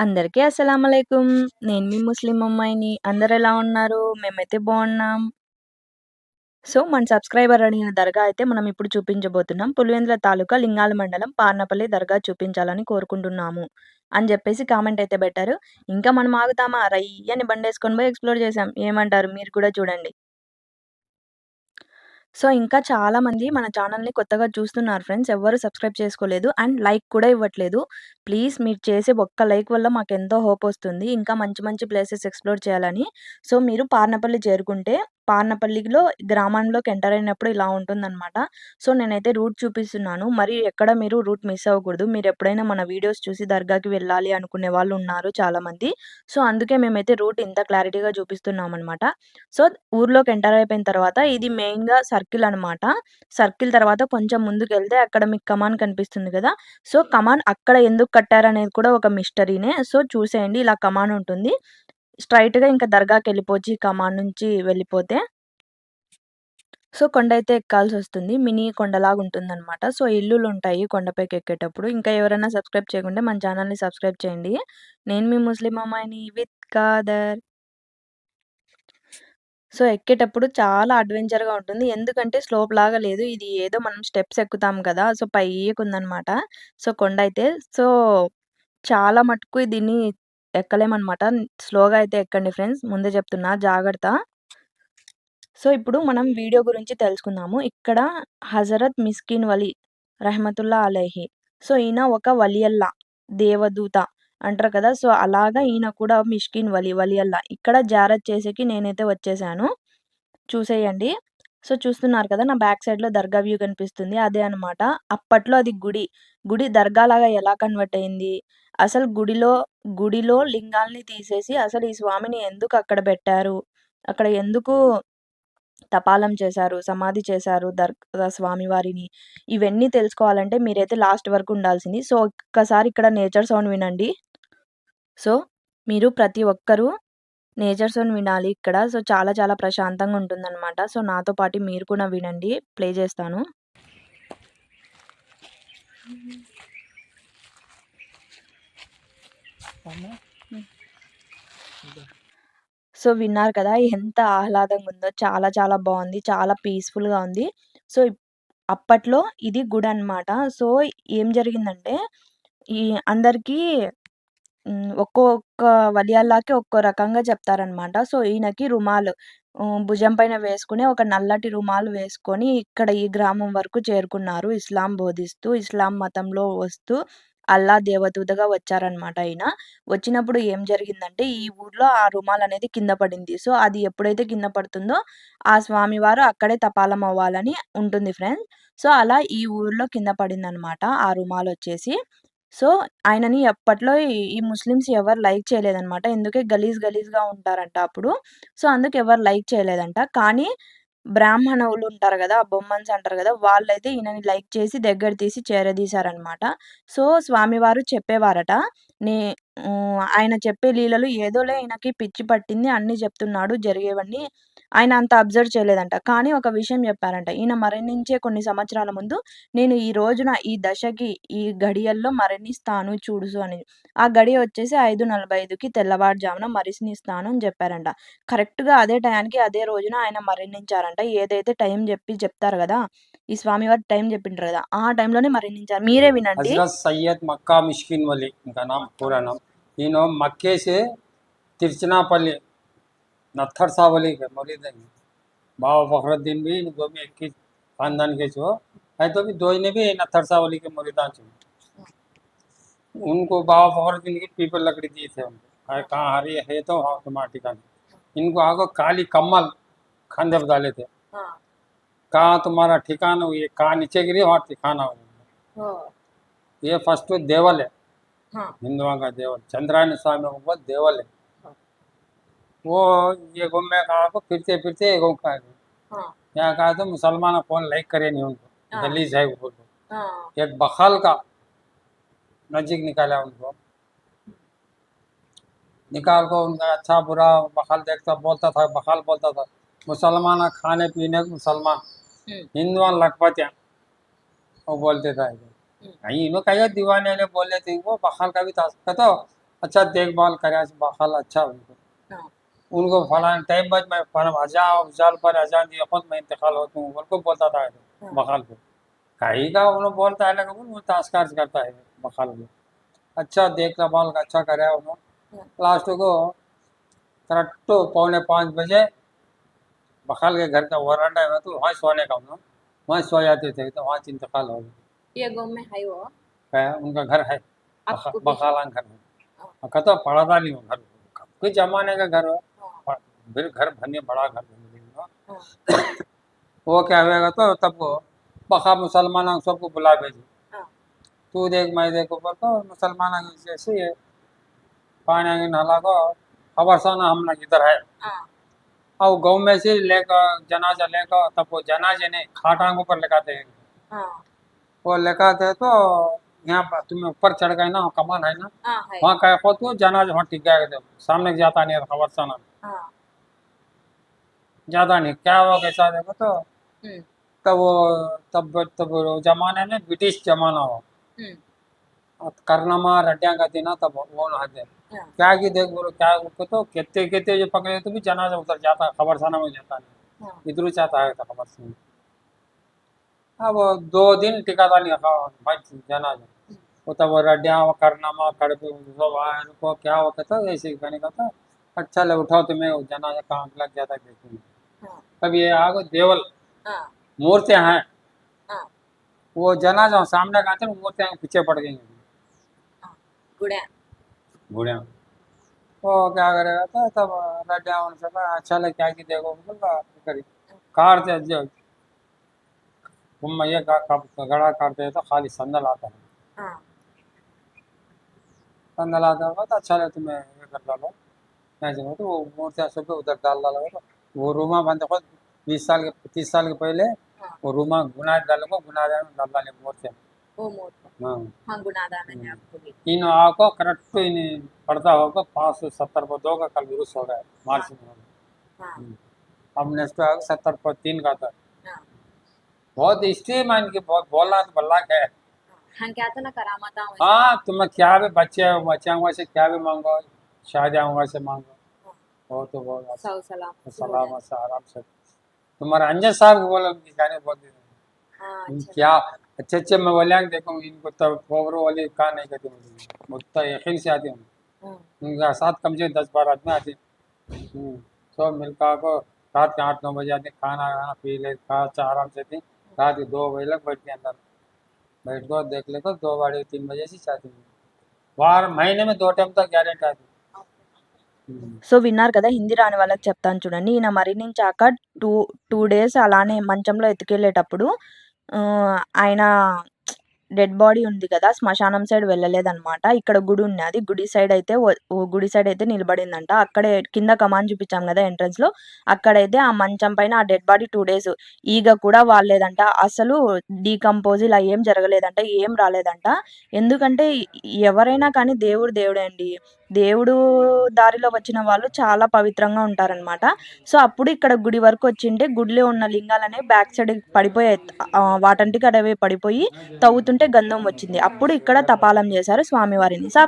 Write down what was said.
అందరికీ అస్సలాముఅలైకుం. నేను మీ ముస్లిం అమ్మాయిని. అందరు ఎలా ఉన్నారు? మేమైతే బాగున్నాం సో, మన సబ్స్క్రైబర్ అడిగిన దర్గా అయితే మనం ఇప్పుడు చూపించబోతున్నాం. పులివెందుల తాలూకా లింగాల మండలం పార్నపల్లి దర్గా చూపించాలని కోరుకుంటున్నాము. అని చెప్పేసి కామెంట్ అయితే పెట్టారు ఇంకా మనం ఆగుతామా? రయ్యని బండేసుకొని పోయి ఎక్స్‌ప్లోర్ చేసాం. ఏమంటారు? మీరు కూడా చూడండి. సో, ఇంకా చాలామంది మన ఛానల్‌ని కొత్తగా చూస్తున్నారు ఫ్రెండ్స్. ఎవ్వరు సబ్స్క్రైబ్ చేసుకోలేదు. అండ్ లైక్ కూడా ఇవ్వట్లేదు. ప్లీజ్ మీరు చేసే ఒక్క లైక్ వల్ల మాకెంతో హోప్ వస్తుంది. ఇంకా మంచి మంచి ప్లేసెస్ ఎక్స్‌ప్లోర్ చేయాలని. సో, మీరు పార్నపల్లి చేరుకుంటే పార్నపల్లిలో గ్రామంలోకి ఎంటర్ అయినప్పుడు ఇలా ఉంటుందన్నమాట సో, నేనైతే రూట్ చూపిస్తున్నాను. మరి ఎక్కడ మీరు రూట్ మిస్ అవ్వకూడదు. మీరు ఎప్పుడైనా మన వీడియోస్ చూసి దర్గాకి వెళ్ళాలి అనుకునే వాళ్ళు ఉన్నారు చాలామంది. సో, అందుకే మేమైతే రూట్ ఇంత క్లారిటీగా చూపిస్తున్నామనమాట. సో, ఊర్లోకి ఎంటర్ అయిపోయిన తర్వాత ఇది మెయిన్‌గా సర్కిల్ అనమాట. సర్కిల్ తర్వాత కొంచెం ముందుకు వెళ్తే అక్కడ మీకు కమాన్ కనిపిస్తుంది కదా సో, కమాన్ అక్కడ ఎందుకు కట్టారనేది కూడా ఒక మిస్టరీనే. సో, చూసేయండి ఇలా కమాన్ ఉంటుంది. స్ట్రైట్గా ఇంకా దర్గాకెళ్ళిపోవచ్చు ఈ కమాన్ నుంచి వెళ్ళిపోతే. సో, కొండ అయితే ఎక్కాల్సి వస్తుంది మినీ కొండలాగా ఉంటుందనమాట. సో, ఇల్లులు ఉంటాయి కొండపైకి ఎక్కేటప్పుడు. ఇంకా ఎవరైనా సబ్స్క్రైబ్ చేయకుంటే మన ఛానల్ని సబ్స్క్రైబ్ చేయండి. నేను మీ ముస్లిం అమ్మాయిని విత్ కాదర్. సో, ఎక్కేటప్పుడు చాలా అడ్వెంచర్‌గా ఉంటుంది. ఎందుకంటే స్లోప్ లాగా లేదు. ఇది ఏదో మనం స్టెప్స్ ఎక్కుతాం కదా! సో, పైకుందనమాట. సో, కొండ అయితే సో, చాలా మటుకు దీన్ని ఎక్కలేమనమాట. స్లోగా అయితే ఎక్కండి ఫ్రెండ్స్. ముందే చెప్తున్నా జాగ్రత్త. సో, ఇప్పుడు మనం వీడియో గురించి తెలుసుకుందాము. ఇక్కడ హజరత్ మిస్కిన్ వలి రహమతుల్లా అలైహి. సో, ఈయన ఒక వలియల్లా దేవదూత అంటారు కదా! సో, అలాగా ఈయన కూడా మిష్కిన్ వలి వలియల్లా. ఇక్కడ జారత్ చేసేకి నేనైతే వచ్చేసాను. చూసేయండి. సో, చూస్తున్నారు కదా! నా బ్యాక్ సైడ్‌లో దర్గా వ్యూ కనిపిస్తుంది. అదే అనమాట. అప్పట్లో అది గుడి. గుడి దర్గాలాగా ఎలా కన్వర్ట్ అయింది? అసలు గుడిలో గుడిలో లింగాల్ని తీసేసి అసలు ఈ స్వామిని ఎందుకు అక్కడ పెట్టారు? అక్కడ ఎందుకు తపాలం చేశారు? సమాధి చేశారు దర్గా స్వామివారిని? ఇవన్నీ తెలుసుకోవాలంటే మీరైతే లాస్ట్ వరకు ఉండాల్సింది. సో, ఒక్కసారి ఇక్కడ నేచర్ సౌండ్ వినండి. సో, మీరు ప్రతి ఒక్కరూ నేచర్ సౌండ్ వినాలి ఇక్కడ. సో, చాలా చాలా ప్రశాంతంగా ఉంటుందన్నమాట సో, నాతో పాటు మీరు కూడా వినండి. ప్లే చేస్తాను. సో, విన్నారు కదా! ఎంత ఆహ్లాదంగా ఉందో. చాలా చాలా బాగుంది చాలా పీస్‌ఫుల్‌గా ఉంది. సో, అప్పట్లో ఇది గుడనమాట. సో, ఏం జరిగిందంటే ఈ అందరికీ హ్మ్. ఒక్కొక్క వలియల్లాకి ఒక్కో రకంగా చెప్తారనమాట. సో, ఈయనకి రుమాలు హ్మ్. భుజం పైన వేసుకుని ఒక నల్లటి రుమాలు వేసుకొని ఇక్కడ ఈ గ్రామం వరకు చేరుకున్నారు. ఇస్లాం బోధిస్తూ, ఇస్లాం మతంలో వస్తూ అల్లా దేవదూతగా వచ్చారనమాట ఈయన. వచ్చినప్పుడు ఏం జరిగిందంటే ఈ ఊర్లో ఆ రుమాలనేది కింద పడింది. సో, అది ఎప్పుడైతే కింద పడుతుందో ఆ స్వామివారు అక్కడే తపాలం అవ్వాలని ఉంటుంది ఫ్రెండ్స్. సో, అలా ఈ ఊర్లో కింద పడిందనమాట ఆ రుమాలొచ్చేసి. సో, ఆయనని అప్పట్లో ఈ ఈ ముస్లిమ్స్ ఎవరు లైక్ చేయలేదనమాట. ఎందుకే గలీజ్ గలీజ్‌గా ఉంటారంట అప్పుడు. సో, అందుకు ఎవరు లైక్ చేయలేదంట. కానీ బ్రాహ్మణులు ఉంటారు గదా! బొమ్మన్స్ అంటారు గదా! వాళ్ళైతే ఈయనని లైక్ చేసి దగ్గర తీసి చేరదీశారనమాట. సో, స్వామివారు చెప్పేవారట. నే హ్మ్. ఆయన చెప్పే లీలలు ఏదోలే ఈయనకి పిచ్చి పట్టింది. అన్నీ చెప్తున్నాడు జరిగేవన్నీ. ఆయన అంత అబ్జర్వ్ చేయలేదంట. కానీ ఒక విషయం చెప్పారంట. ఈయన మరణించే కొన్ని సంవత్సరాల ముందు నేను ఈ రోజున, ఈ దశకి, ఈ ఘడియల్లో మరణిస్తాను చూడుసు అని. ఆ గడియ వచ్చేసి 5:45కి తెల్లవారుజామున మరణిస్తాను అని చెప్పారంట. కరెక్ట్‌గా అదే టయానికి అదే రోజున ఆయన మరణించారంట. ఏదైతే టైం చెప్పి చెప్తారు గదా! ఈ స్వామివారు టైం చెప్పింటారు గదా! ఆ టైంలోనే మరణించారు. మీరే వినండి. हजरत सैयद मक्का मिश्किन वली इनका नाम पूरा नाम इन्हों मक्के से तिरचनापल्ली नत्थर सावली के मुरीद बाबा फखरुद्दीन भी इनको भी एक ही खानदान के छो है तो भी दो ने भी नत्थर सावली के मुरीदान छो उनको बाबा फखरुद्दीन की पीपल लकड़ी दी थे उनको है कहाँ हरी है तो हाँ तुम्हारा ठिकाना इनको आगो काली कम्मल खंदे डाले थे कहाँ तुम्हारा ठिकाना हुई कहाँ नीचे गिरी वहाँ ठिकाना हुआ ये फ़र्स्ट देवल है हिंदुओं का देवल चंद्रायण स्वामी को देवल है। वो ये घूमे कहा को फिरते फिरते ये घूम का यहाँ कहा तो मुसलमान कौन लाइक करे नहीं उनको? हाँ। है वो बोलो। एक बखाल का नजीक निकाला उनको। निकाल को उनका अच्छा बुरा बखाल देखता बोलता था बखाल बोलता था मुसलमान खाने पीने मुसलमान हिंदुआ लखपतिया। वो बोलते था हम्म। नहीं इन्हों दीवाने ने बोले थे वो बखाल का भी था कहता अच्छा देखभाल करे बखाल अच्छा उनको हाँ। उनको फलाने टाइम बाद मैं फला अजान अजान पर अजान दिया खुद मैं इंतकाल होता हूँ। उनको बोलता था हाँ। बखाल को कहीं का उन्होंने बोलता है लेकिन वो तास्कार करता है बखाल को अच्छा देखभाल अच्छा करे उन्होंने। हाँ। लास्ट को करेक्ट पौने पाँच बजे बखाल के घर का वरांडा है तो वहाँ सोने का उन्होंने। वहाँ सो जाते थे तो वहाँ से इंतकाल हो गया। ये गाँव में है वो। है, उनका घर है आपको भी- बखाला घर है। कहता पढ़ाता नहीं हूँ घर। कोई जमाने का घर है। फिर घर भरने बड़ा घर गया। हाँ, वो क्या हुएगा तो तब वो बखा मुसलमान सबको बुला भेजी। तू देख मैं देखो पर तो मुसलमान जैसे ही पानी आगे नाला को खबर साना हम लोग इधर है। हाँ, और गाँव में से लेकर जनाजा लेकर तब वो जनाजे ने खाटांग ऊपर लगाते हैं। वो लगाते तो यहाँ तुम्हें ऊपर चढ़ गए ना कमान है ना। हाँ, वहाँ क्या को तो जनाजा वहाँ टिक गया तो सामने जाता नहीं खबर साना। हाँ, ज़्यादा नहीं। क्या हुआ कैसा देखो तो? हम्म, तब वो तब तब जमाने में ब्रिटिश जमाना हो हम्म, करनमा रड्डिया का थी ना तब वो ना थे हाँ, क्या की देख बोलो क्या तो कहते कहते जो पकड़े तो भी जनाजा उधर जाता खबर साना में जाता नहीं। हाँ, इधर जाता है खबर साना। अब दो दिन टिकाता नहीं रखा भाई जनाजा वो तब वो रड्डिया वो करनमा कड़पे सब आए उनको क्या हो कहता ऐसे ही कहने का था। अच्छा ले उठाओ तुम्हें वो जनाजा कहाँ लग जाता है देखो हाँ, अब ये आगो देवल हाँ, मूर्तियाँ हैं। हाँ, वो जनाजा सामने का हैं मूर्तियाँ पीछे पड़ गई गुड़िया। बूढ़िया वो क्या करेगा तो तब रड्डिया उनसे अच्छा ले क्या की देखो करी। कार से जो तुम ये का गड़ा काटते हैं तो खाली संदल आता है। हाँ, संदल आता होगा तो अच्छा ले तुम्हें ये कर डालो। ऐसे हो तो वो मूर्तियाँ सब उधर डाल डाला तो वो रूमा बंद खुद बीस साल के तीस साल के पहले हाँ, वो रूमा गुना डालो गुना डाल डाले मूर्तियाँ। वो मोट हाँ। आपको इन करेक्ट इन पड़ता होगा पाँच सौ सत्तर पर दो का कल विरुष हो गया मार्च में। हाँ, अब नेक्स्ट सत्तर पर तीन का था बहुत हिस्ट्री में इनकी बहुत बोलना तो बल्ला है। हाँ क्या था ना करामाता हूँ। हाँ तुम्हें क्या भी बच्चे हो बच्चे होंगे से क्या भी मांगो शादी होंगे से मांगो। वो तो बहुत सलाम। सलाम आराम से। तुम्हारे अंजन साहब को बोलो उनकी गाने बोल दी हाँ अच्छा। क्या अच्छे अच्छे मैं बोलिया देखो इनको तो पोवरो वाली कहा नहीं कहती मुझे। मुझे यकीन से आती हूँ। हाँ, उनका साथ कम से कम दस बारह आदमी आते हम्म, सब मिलकर को रात के आठ नौ बजे आते खाना खाना पी ले खा चा आराम से थी रात के दो बजे तक बैठ के अंदर बैठ कर देख ले तो दो बजे तीन बजे से चाहती हूँ वार महीने में दो टाइम तक गारंटी आती हम्म, సో విన్నారు కదా హిందీ రాని వాళ్ళకి చెప్తాను చూడండి ఈయన మరణించాక టూ టూ డేస్ అలానే మంచంలో ఎత్తుకెళ్ళేటప్పుడు ఆ, ఆయన డెడ్ బాడీ ఉంది కదా శ్మశానం సైడ్ వెళ్ళలేదన్నమాట. ఇక్కడ గుడి ఉన్నది గుడి సైడ్ అయితే గుడి సైడ్ అయితే నిలబడిందంట. అక్కడే కింద కమాన్ చూపించాం కదా ఎంట్రన్స్లో అక్కడైతే ఆ మంచం పైన ఆ డెడ్ బాడీ టూ డేస్ ఈగ కూడా వాళ్ళేదంట అసలు డీకంపోజ్ ఇలా ఏం జరగలేదంట ఏం రాలేదంట. ఎందుకంటే ఎవరైనా కానీ దేవుడు దేవుడే అండి. దేవుడు దారిలో వచ్చిన వాళ్ళు చాలా పవిత్రంగా ఉంటారనమాట సో అప్పుడు ఇక్కడ గుడి వరకు వచ్చింటే గుడిలో ఉన్న లింగాలనే బ్యాక్ సైడ్ పడిపోయాయి వాటంటికి అడవి పడిపోయి తవ్వుతుంటే గంధం వచ్చింది. అప్పుడు ఇక్కడ తపాలం చేశారు స్వామివారిని. సో